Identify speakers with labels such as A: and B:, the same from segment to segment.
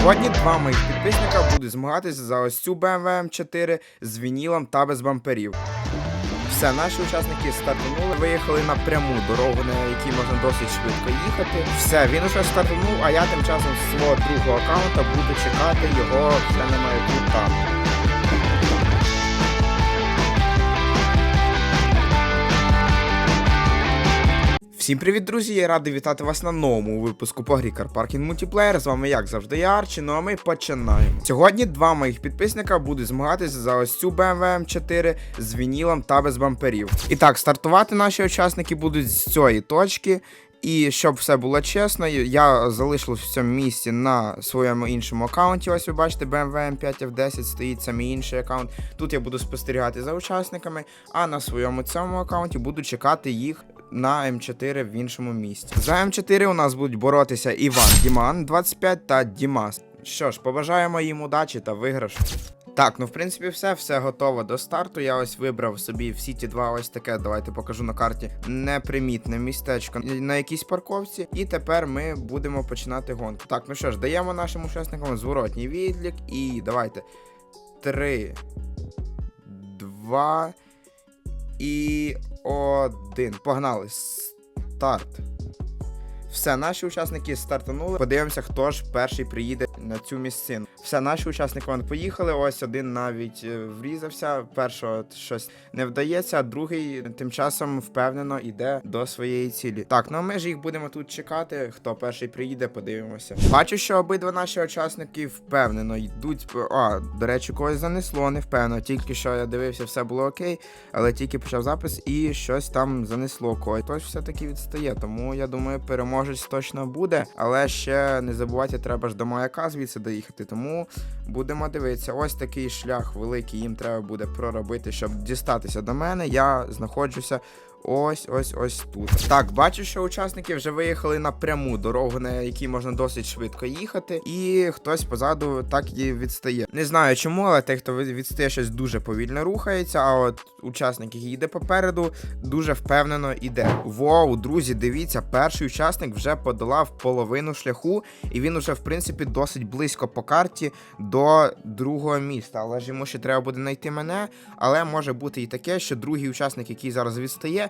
A: Сьогодні два моїх підписника будуть змагатися за ось цю BMW M4 з вінілом та без бамперів. Все, наші учасники стартанули, виїхали на пряму дорогу, на якій можна досить швидко їхати. Все, він уже стартанув, а я тим часом з свого другого аккаунта буду чекати його вже немає тут там. Всім привіт, друзі! Я радий вітати вас на новому випуску по грі Car Parking З вами, як завжди, я Арчі, ну а ми починаємо. Сьогодні два моїх підписника будуть змагатися за ось цю BMW M4 з вінілом та без бамперів. І так, стартувати наші учасники будуть з цієї точки. І щоб все було чесно, я залишив в цьому місці на своєму іншому аккаунті. Ось ви бачите, BMW M5 F10 стоїть це мій інший аккаунт. Тут я буду спостерігати за учасниками, а на своєму цьому аккаунті буду чекати їх на М4 в іншому місці. За М4 у нас будуть боротися Іван Діман 25 та Дімас. Що ж, побажаємо їм удачі та виграшу. Так, ну в принципі, все, все готово до старту. Я ось вибрав собі всі ті два ось таке. Давайте покажу на карті непримітне містечко на якійсь парковці. І тепер ми будемо починати гонку. Так, ну що ж, даємо нашим учасникам зворотній відлік. І давайте. Три, два і один. Погнали. Старт. Все, наші учасники стартанули. Подивимося, хто ж перший приїде на цю місцину. Все, наші учасники вон поїхали. Ось один навіть е, врізався. Першого щось не вдається, а другий тим часом впевнено йде до своєї цілі. Так, ну а ми ж їх будемо тут чекати. Хто перший приїде, подивимося. Бачу, що обидва наші учасники впевнено йдуть. А, до речі, когось занесло, не впевнено. Тільки що я дивився, все було окей, але тільки почав запис і щось там занесло когось. Хтось все-таки відстає. Тому я думаю, переможець точно буде. Але ще не забувайте, треба ж до маяка звідси доїхати. Тому будемо дивитися. Ось такий шлях великий їм треба буде проробити, щоб дістатися до мене. Я знаходжуся. Ось ось ось тут. Так, бачу, що учасники вже виїхали на пряму дорогу, на якій можна досить швидко їхати, і хтось позаду так і відстає. Не знаю чому, але той, хто відстає, щось дуже повільно рухається. А от учасник, який йде попереду, дуже впевнено йде. Воу, друзі, дивіться, перший учасник вже подолав половину шляху, і він уже, в принципі, досить близько по карті до другого міста. Але ж йому ще треба буде знайти мене. Але може бути і таке, що другий учасник, який зараз відстає,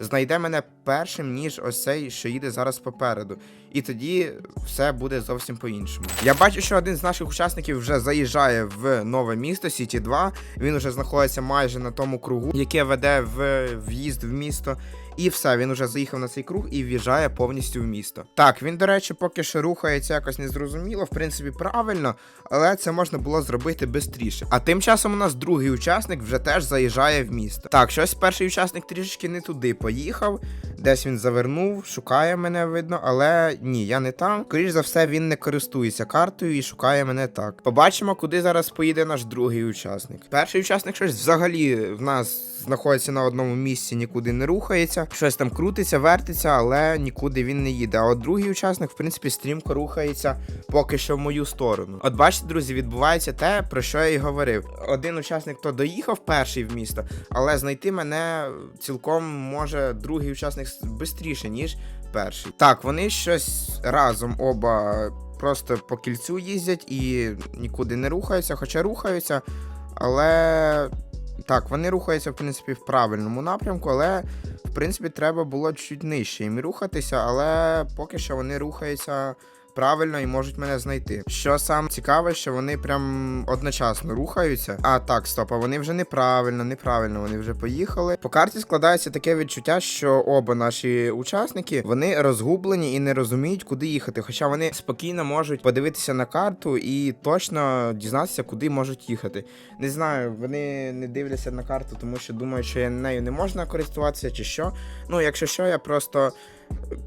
A: знайде мене першим, ніж ось цей, що їде зараз попереду. І тоді все буде зовсім по-іншому. Я бачу, що один з наших учасників вже заїжджає в нове місто Сіті 2. Він вже знаходиться майже на тому кругу, яке веде в в'їзд в місто. І все, він уже заїхав на цей круг і в'їжджає повністю в місто. Так, він, до речі, поки що рухається якось незрозуміло, в принципі, правильно, але це можна було зробити швидше. А тим часом у нас другий учасник вже теж заїжджає в місто. Так, щось перший учасник трішечки не туди поїхав, десь він завернув, шукає мене видно, але ні, я не там. Скоріш за все, він не користується картою і шукає мене так. Побачимо, куди зараз поїде наш другий учасник. Перший учасник щось взагалі в нас знаходиться на одному місці, нікуди не рухається. Щось там крутиться, вертиться, але нікуди він не їде. А от другий учасник, в принципі, стрімко рухається поки що в мою сторону. От бачите, друзі, відбувається те, про що я і говорив. Один учасник то доїхав перший в місто, але знайти мене цілком може другий учасник швидше, ніж перший. Так, вони щось разом оба. Просто по кільцю їздять і нікуди не рухаються, хоча рухаються, але так, вони рухаються, в принципі, в правильному напрямку, але в принципі треба було чуть нижче їм рухатися, але поки що вони рухаються. Правильно і можуть мене знайти. Що саме цікаве, що вони прям одночасно рухаються. А так, стоп, а вони вже неправильно, неправильно, вони вже поїхали. По карті складається таке відчуття, що оба наші учасники вони розгублені і не розуміють, куди їхати. Хоча вони спокійно можуть подивитися на карту і точно дізнатися, куди можуть їхати. Не знаю, вони не дивляться на карту, тому що думають, що нею не можна користуватися чи що. Ну, якщо що, я просто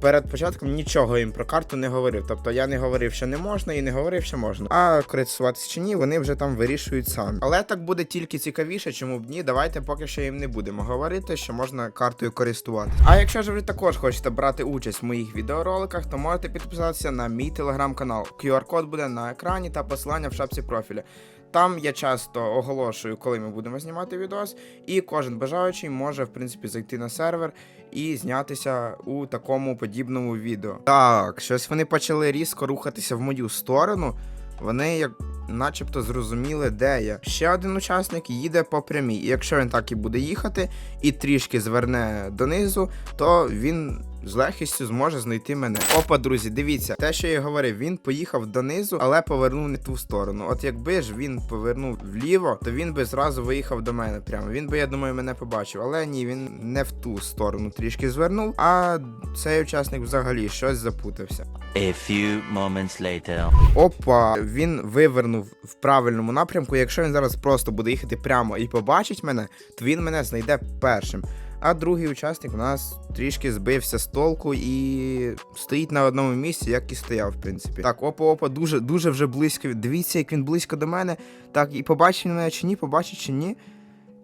A: перед початком нічого їм про карту не говорив. Тобто я не говорив, що не можна, і не говорив, що можна. А користуватися чи ні, вони вже там вирішують самі. Але так буде тільки цікавіше, чому б ні. Давайте поки що їм не будемо говорити, що можна картою користуватися. А якщо ж ви також хочете брати участь в моїх відеороликах, то можете підписатися на мій телеграм-канал. QR-код буде на екрані та посилання в шапці профіля. Там я часто оголошую, коли ми будемо знімати відос, і кожен бажаючий може, в принципі, зайти на сервер і знятися у такому подібному відео. Так, щось вони почали різко рухатися в мою сторону. вони як. Начебто зрозуміли, де я. Ще один учасник їде по прямій. І якщо він так і буде їхати і трішки зверне донизу, то він з легкістю зможе знайти мене. Опа, друзі, дивіться, те, що я говорив, він поїхав донизу, але повернув не ту сторону. От якби ж він повернув вліво, то він би зразу виїхав до мене. Прямо він би, я думаю, мене побачив. Але ні, він не в ту сторону трішки звернув. А цей учасник взагалі щось запутався.
B: A few moments later.
A: Опа, він вивернув в правильному напрямку. Якщо він зараз просто буде їхати прямо і побачить мене, то він мене знайде першим. А другий учасник у нас трішки збився з толку і стоїть на одному місці, як і стояв, в принципі. Так, опа, опа, дуже, дуже вже близько. Дивіться, як він близько до мене. Так, і побачить мене чи ні, побачить чи ні.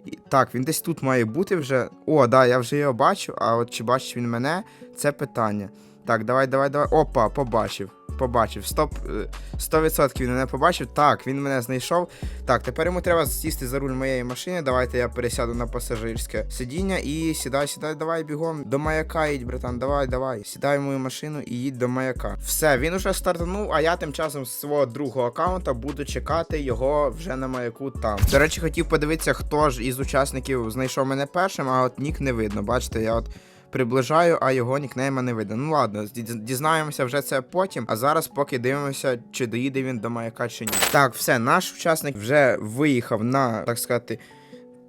A: І, так, він десь тут має бути вже. О, да, я вже його бачу, а от чи бачить він мене, це питання. Так, давай, давай, давай. Опа, побачив. Побачив. Стоп. е, 100% він мене побачив. Так, він мене знайшов. Так, тепер йому треба сісти за руль моєї машини. Давайте я пересяду на пасажирське сидіння і сідай, сідай, давай бігом. До маяка їдь, братан, давай, давай. Сідай в мою машину і їдь до маяка. Все, він уже стартанув, а я тим часом з свого другого аккаунта буду чекати його вже на маяку там. До речі, хотів подивитися, хто ж із учасників знайшов мене першим, а от нік не видно. Бачите, я от приближаю, а його нікнейма не видно. Ну ладно, діз- дізнаємося вже це потім. А зараз поки дивимося, чи доїде він до маяка чи ні. Так, все, наш учасник вже виїхав на, так сказати.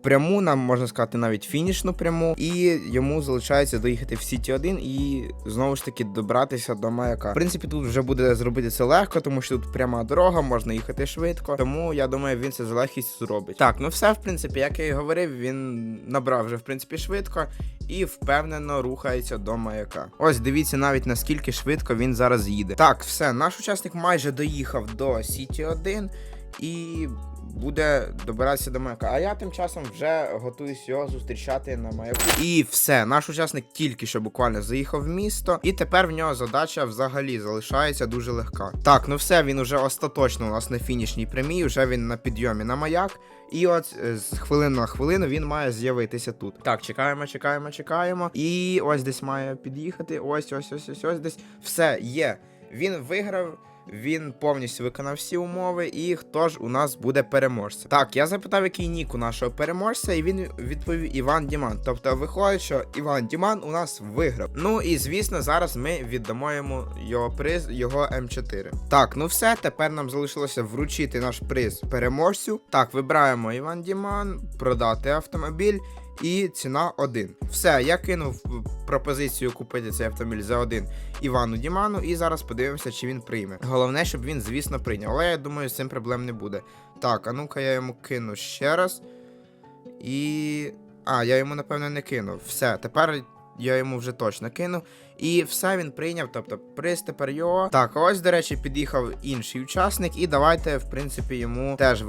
A: Пряму, нам можна сказати, навіть фінішну пряму, і йому залишається доїхати в Сіті 1 і знову ж таки добратися до маяка. В принципі, тут вже буде зробити це легко, тому що тут пряма дорога, можна їхати швидко. Тому я думаю, він це з легкістю зробить. Так, ну все, в принципі, як я і говорив, він набрав вже в принципі швидко і впевнено рухається до маяка. Ось дивіться навіть наскільки швидко він зараз їде. Так, все, наш учасник майже доїхав до Сіті 1 і буде добиратися до маяка. А я тим часом вже готуюсь його зустрічати на маяку. І все, наш учасник тільки що буквально заїхав в місто, і тепер в нього задача взагалі залишається дуже легка. Так, ну все, він уже остаточно у нас на фінішній прямій, вже він на підйомі на маяк. І от е, з хвилини на хвилину він має з'явитися тут. Так, чекаємо, чекаємо, чекаємо. І ось десь має під'їхати. Ось, ось, ось, ось, ось десь. Все, є. Він виграв. Він повністю виконав всі умови, і хто ж у нас буде переможцем? Так, я запитав, який нік у нашого переможця, і він відповів Іван Діман. Тобто виходить, що Іван Діман у нас виграв. Ну і звісно, зараз ми віддамо йому його приз, його М4. Так, ну все, тепер нам залишилося вручити наш приз переможцю. Так, вибираємо Іван Діман, продати автомобіль. І ціна 1. Все, я кинув пропозицію купити цей автомобіль за один Івану Діману, і зараз подивимося, чи він прийме. Головне, щоб він, звісно, прийняв. Але я думаю, з цим проблем не буде. Так, а ну-ка я йому кину ще раз. І. А, я йому, напевно, не кинув. Все, тепер я йому вже точно кинув. І все він прийняв, тобто приз тепер його. Так, ось, до речі, під'їхав інший учасник, і давайте, в принципі, йому теж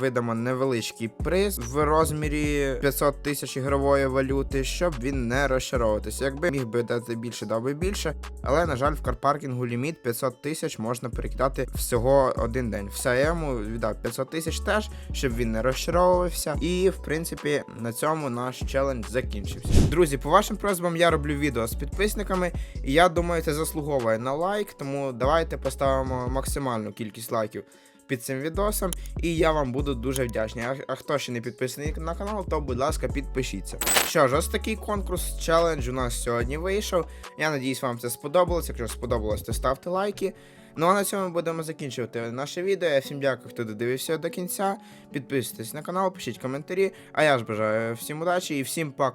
A: видамо невеличкий приз в розмірі 500 тисяч ігрової валюти, щоб він не розчаровуватися. Якби міг би дати більше, дав би більше. Але, на жаль, в карпаркінгу ліміт 500 тисяч можна перекидати всього один день. Все, я йому віддав 500 тисяч теж, щоб він не розчаровувався. І, в принципі, на цьому наш челендж закінчився. Друзі, по вашим просьбам я роблю відео з підписниками, і я думаю, це заслуговує на лайк. Тому давайте поставимо максимальну кількість лайків. Під цим відосом, і я вам буду дуже вдячний. А, а хто ще не підписаний на канал, то будь ласка, підпишіться. Що ж, ось такий конкурс челендж у нас сьогодні вийшов. Я надіюсь, вам це сподобалось. Якщо сподобалось, то ставте лайки. Ну а на цьому будемо закінчувати наше відео. Я всім дякую, хто додивився до кінця. Підписуйтесь на канал, пишіть коментарі. А я ж бажаю всім удачі і всім пока.